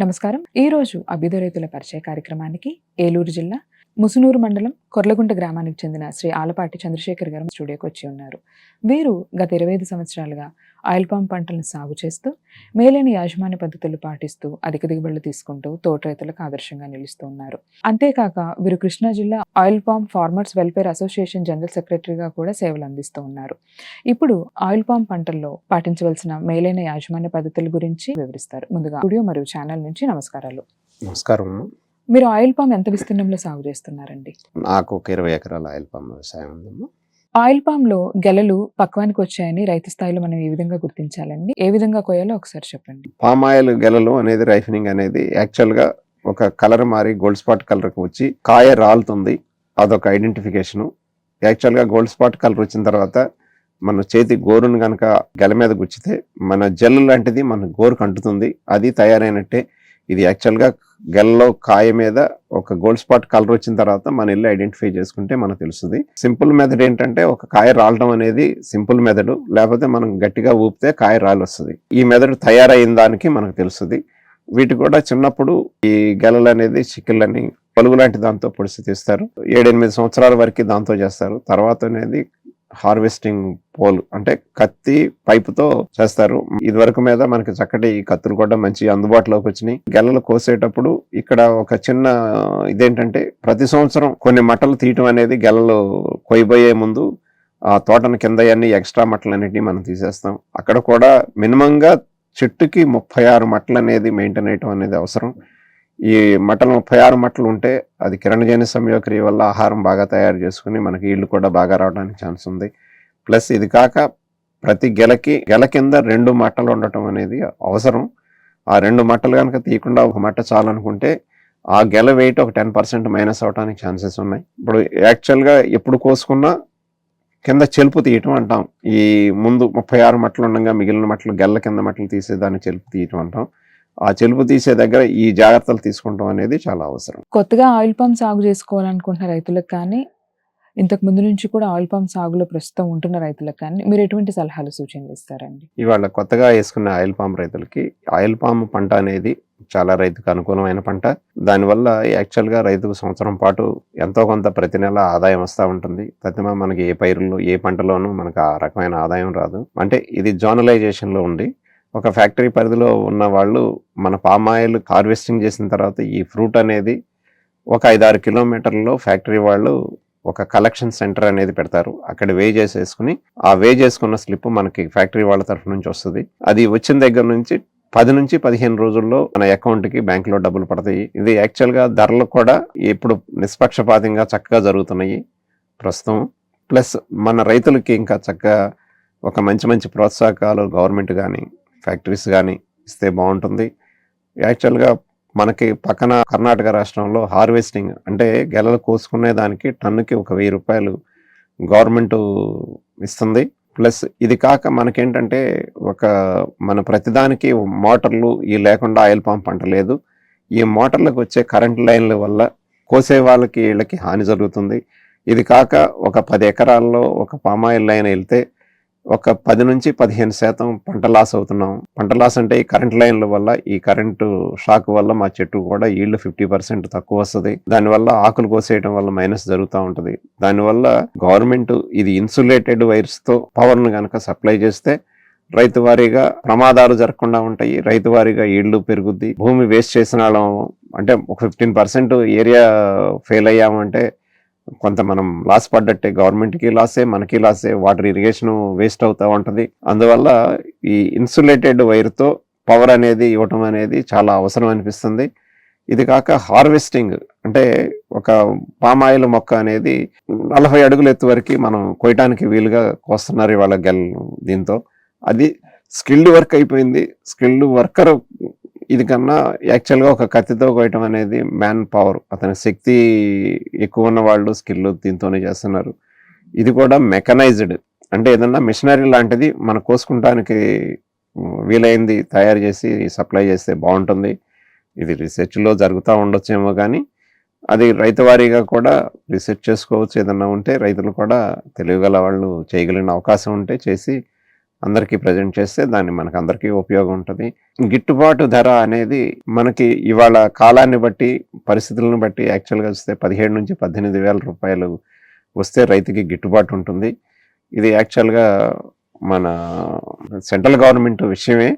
నమస్కారం. ఈ రోజు రైతుల పరిచయ కార్యక్రమానికి ఏలూరు జిల్లా ముసునూరు మండలం కొర్లగుంట గ్రామానికి చెందిన శ్రీ ఆలపాటి చంద్రశేఖర్ గారు స్టూడియోకి వచ్చి ఉన్నారు. వీరు గత ఇరవై ఐదు సంవత్సరాలుగా ఆయిల్ పామ్ పంటలను సాగు చేస్తూ మేలైన యాజమాన్య పద్ధతులు పాటిస్తూ అధిక దిగుబడులు తీసుకుంటూ తోట రైతులకు ఆదర్శంగా నిలుస్తూ ఉన్నారు. అంతేకాక వీరు కృష్ణా జిల్లా oil palm farmers welfare association general సెక్రటరీగా కూడా సేవలు అందిస్తూ ఉన్నారు. ఇప్పుడు ఆయిల్ పామ్ పంటల్లో పాటించవలసిన మేలైన యాజమాన్య పద్ధతుల గురించి వివరిస్తారు. ముందుగా స్టూడియో మరియు ఛానల్ నుంచి నమస్కారాలు. నమస్కారం మీరు ఆయిల్ పామ్ ఎంత విస్తీర్ణంలో సాగు చేస్తున్నారండి? నాకు ఒక ఇరవై ఎకరాల ఆయిల్ పామ్ వ్యవసాయం ఉందమ్మా. ఆయిల్ పామ్లో గెలలు పక్వానికి వచ్చాయని రైతు స్థాయిలో మనం ఏ విధంగా గుర్తించాలండి. ఏ విధంగా కోయాలో ఒకసారి చెప్పండి. పామ్ ఆయిల్ గెలలు అనేది రైఫనింగ్ అనేది యాక్చువల్గా ఒక కలర్ మారి గోల్డ్ స్పాట్ కలర్కి వచ్చి కాయ రాలుతుంది. అదొక ఐడెంటిఫికేషను. యాక్చువల్గా గోల్డ్ స్పాట్ కలర్ వచ్చిన తర్వాత మన చేతి గోరును కనుక గెల మీద గుచ్చితే మన జెల్ లాంటిది మన గోరుకు అంటుతుంది. అది తయారైనట్టే ఇది యాక్చువల్గా గెల్లో కాయ మీద ఒక గోల్డ్ స్పాట్ కలర్ వచ్చిన తర్వాత మన వెళ్ళి ఐడెంటిఫై చేసుకుంటే మనకు తెలుస్తుంది. సింపుల్ మెథడ్ ఏంటంటే ఒక కాయ రాలడం అనేది సింపుల్ మెథడు లేకపోతే మనం గట్టిగా ఊపితే కాయ రాలి వస్తుంది ఈ మెథడ్ తయారైన దానికి మనకు తెలుస్తుంది. వీటి కూడా చిన్నప్పుడు ఈ గెలలు అనేది చిక్కులని పలుగు లాంటి దాంతో పొడిసి తీస్తారు. ఏడెనిమిది సంవత్సరాల వరకు దాంతో చేస్తారు. తర్వాత అనేది హార్వెస్టింగ్ పోల్ అంటే కత్తి పైపుతో చేస్తారు. ఇది వరకు మీద మనకి చక్కటి కత్తులు కూడా మంచి అందుబాటులోకి వచ్చినాయి. గెలలు కోసేటప్పుడు ఇక్కడ ఒక చిన్న ఇదేంటంటే ప్రతి సంవత్సరం కొన్ని మట్టలు తీయటం అనేది గెలలు కొయ్యబోయే ముందు ఆ తోటను కింద అన్ని ఎక్స్ట్రా మటలు అన్నిటిని మనం తీసేస్తాం. అక్కడ కూడా మినిమంగా చెట్టుకి ముప్పై ఆరు మట్టలు అనేది మెయింటైన్ చేయటం అనేది అవసరం. ఈ మట్టలు ముప్పై ఆరు మట్టలు ఉంటే అది కిరణజన్య సంయోక్రియ వల్ల ఆహారం బాగా తయారు చేసుకుని మనకి ఇళ్ళు కూడా బాగా రావడానికి ఛాన్స్ ఉంది. ప్లస్ ఇది కాక ప్రతి గెలకి గెల కింద రెండు మట్టలు ఉండటం అనేది అవసరం. ఆ రెండు మట్టలు కనుక తీయకుండా ఒక మట్ట చాలనుకుంటే ఆ గెల వెయిట్ ఒక టెన్ పర్సెంట్ మైనస్ అవడానికి ఛాన్సెస్ ఉన్నాయి. ఇప్పుడు యాక్చువల్గా ఎప్పుడు కోసుకున్నా కింద చెలుపు తీయటం అంటాం. ఈ ముందు ముప్పై ఆరు మట్లు ఉండగా మిగిలిన మట్టలు గెల్ల కింద మట్టలు తీసేదాన్ని చెలుపు తీయటం అంటాం. ఆ చెలుపు తీసే దగ్గర ఈ జాగ్రత్తలు తీసుకుంటాం అనేది చాలా అవసరం. కొత్తగా ఆయిల్ పామ్ సాగు చేసుకోవాలనుకుంటున్న రైతులకు కానీ ఇంతకు ముందు నుంచి కూడా ఆయిల్ పామ్ సాగులో ప్రస్తుతం ఉంటున్న రైతులకు కానీ మీరు ఎటువంటి సలహాలు సూచనలు ఇస్తారండి? ఇవాళ కొత్తగా వేసుకున్న ఆయిల్ పామ్ రైతులకి ఆయిల్ పామ్ పంట అనేది చాలా రైతుకు అనుకూలమైన పంట. దానివల్ల యాక్చువల్గా రైతుకు సంవత్సరం పాటు ఎంతో కొంత ప్రతి నెల ఆదాయం వస్తూ ఉంటుంది. ప్రతిమ మనకి ఏ పైరుల్లో ఏ పంటలోనూ మనకు ఆ రకమైన ఆదాయం రాదు. అంటే ఇది జోనలైజేషన్లో ఉండి ఒక ఫ్యాక్టరీ పరిధిలో ఉన్న వాళ్ళు మన పామ్ ఆయిల్ హార్వెస్టింగ్ చేసిన తర్వాత ఈ ఫ్రూట్ అనేది ఒక ఐదారు కిలోమీటర్లలో ఫ్యాక్టరీ వాళ్ళు ఒక కలెక్షన్ సెంటర్ అనేది పెడతారు. అక్కడ వే చేసేసుకుని ఆ వే చేసుకున్న స్లిప్ మనకి ఫ్యాక్టరీ వాళ్ళ తరఫు నుంచి వస్తుంది. అది వచ్చిన దగ్గర నుంచి పది నుంచి పదిహేను రోజుల్లో మన అకౌంట్కి బ్యాంకులో డబ్బులు పడతాయి. ఇది యాక్చువల్గా ధరలు కూడా ఇప్పుడు నిష్పక్షపాతంగా చక్కగా జరుగుతున్నాయి ప్రస్తుతం. ప్లస్ మన రైతులకి ఇంకా చక్కగా ఒక మంచి మంచి ప్రోత్సాహకాలు గవర్నమెంట్ కానీ ఫ్యాక్టరీస్ కానీ ఇస్తే బాగుంటుంది యాక్చువల్గా మనకి పక్కన కర్ణాటక రాష్ట్రంలో హార్వెస్టింగ్ అంటే గెలలు కోసుకునే దానికి టన్నుకి ఒక వెయ్యి రూపాయలు గవర్నమెంట్ ఇస్తుంది. ప్లస్ ఇది కాక మనకేంటంటే ఒక మన ప్రతిదానికి మోటార్లు ఈ లేకుండా ఆయిల్ పంప్ పంట లేదు. ఈ మోటార్లకు వచ్చే కరెంట్ లైన్ల వల్ల కోసే వాళ్ళకి వీళ్ళకి హాని జరుగుతుంది. ఇది కాక ఒక పది ఎకరాల్లో ఒక పామాయిల్ లైన్ వెళ్తే ఒక పది నుంచి పదిహేను శాతం పంట లాస్ అవుతున్నాం. పంట లాస్ అంటే ఈ కరెంట్ లైన్ల వల్ల ఈ కరెంటు షాక్ వల్ల మా చెట్టు కూడా ఈల్డ్ ఫిఫ్టీ పర్సెంట్ తక్కువ వస్తుంది. దానివల్ల ఆకులు కోసేయడం వల్ల మైనస్ జరుగుతూ ఉంటుంది. దానివల్ల గవర్నమెంట్ ఇది ఇన్సులేటెడ్ వైర్స్తో పవర్ను కనుక సప్లై చేస్తే రైతు వారీగా ప్రమాదాలు జరగకుండా ఉంటాయి. రైతు వారీగా ఈళ్ళు పెరుగుద్ది. భూమి వేస్ట్ చేసిన వాళ్ళం అంటే ఒక ఫిఫ్టీన్ పర్సెంట్ ఏరియా ఫెయిల్ అయ్యామంటే కొంత మనం లాస్ పడ్డట్టే గవర్నమెంట్కి లాసే మనకి లాసే వాటర్ ఇరిగేషన్ వేస్ట్ అవుతూ ఉంటుంది. అందువల్ల ఈ ఇన్సులేటెడ్ వైర్తో పవర్ అనేది ఇవ్వటం అనేది చాలా అవసరం అనిపిస్తుంది. ఇది కాక హార్వెస్టింగ్ అంటే ఒక పామాయిల్ మొక్క అనేది నలభై అడుగుల ఎత్తు వరకు మనం కొయ్యటానికి వీలుగా కోస్తున్నారు ఇవాళ గెల్ దీంతో. అది స్కిల్డ్ వర్క్ అయిపోయింది. స్కిల్డ్ వర్కర్ ఇది కన్నా యాక్చువల్గా ఒక కత్తితో కోయటం అనేది మ్యాన్ పవర్ అతని శక్తి ఎక్కువ ఉన్న వాళ్ళు స్కిల్ దీంతోనే చేస్తున్నారు. ఇది కూడా మెకనైజ్డ్ అంటే ఏదన్నా మిషనరీ లాంటిది మన కోసుకుంటానికి వీలైంది తయారు చేసి సప్లై చేస్తే బాగుంటుంది. ఇది రీసెర్చ్లో జరుగుతూ ఉండొచ్చేమో కానీ అది రైతు వారీగా కూడా రీసెర్చ్ చేసుకోవచ్చు ఏదన్నా ఉంటే రైతులు కూడా తెలియగల వాళ్ళు చేయగలిగిన అవకాశం ఉంటే చేసి అందరికీ ప్రజెంట్ చేస్తే దాన్ని మనకు అందరికీ ఉపయోగం ఉంటుంది. గిట్టుబాటు ధర అనేది మనకి ఇవాళ కాలాన్ని బట్టి పరిస్థితులను బట్టి యాక్చువల్గా వస్తే పదిహేడు నుంచి పద్దెనిమిది వేల రూపాయలు వస్తే రైతుకి గిట్టుబాటు ఉంటుంది. ఇది యాక్చువల్గా మన సెంట్రల్ గవర్నమెంట్ విషయమే.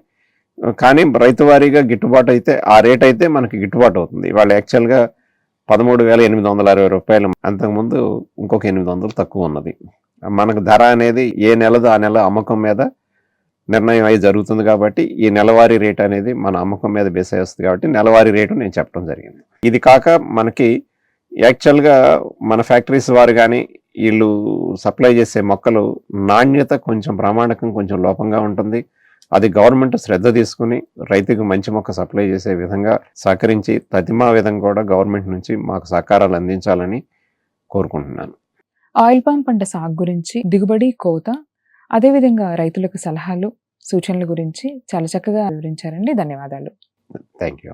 కానీ రైతు వారీగా గిట్టుబాటు అయితే ఆ రేట్ అయితే మనకి గిట్టుబాటు అవుతుంది. వాళ్ళు యాక్చువల్గా పదమూడు వేల ఎనిమిది వందల అరవై రూపాయలు అంతకుముందు ఇంకొక ఎనిమిది వందలు తక్కువ ఉన్నది. మనకు ధర అనేది ఏ నెలదో ఆ నెల అమ్మకం మీద నిర్ణయం అయి జరుగుతుంది కాబట్టి ఈ నెలవారీ రేట్ అనేది మన అమ్మకం మీద బేస్ అయి వస్తుంది కాబట్టి నెలవారీ రేటు నేను చెప్పడం జరిగింది. ఇది కాక మనకి యాక్చువల్గా మన ఫ్యాక్టరీస్ వారు కానీ వీళ్ళు సప్లై చేసే మొక్కలు నాణ్యత కొంచెం ప్రామాణికం కొంచెం లోపంగా ఉంటుంది. అది గవర్నమెంట్ శ్రద్ధ తీసుకుని రైతుకు మంచి మొక్క సప్లై చేసే విధంగా సహకరించి తదిమా విధంగా కూడా గవర్నమెంట్ నుంచి మాకు సహకారాలు అందించాలని కోరుకుంటున్నాను. ఆయిల్ పామ్ పంట సాగు గురించి దిగుబడి కోత అదేవిధంగా రైతులకు సలహాలు సూచనల గురించి చాలా చక్కగా వివరించారండి. ధన్యవాదాలు. Thank you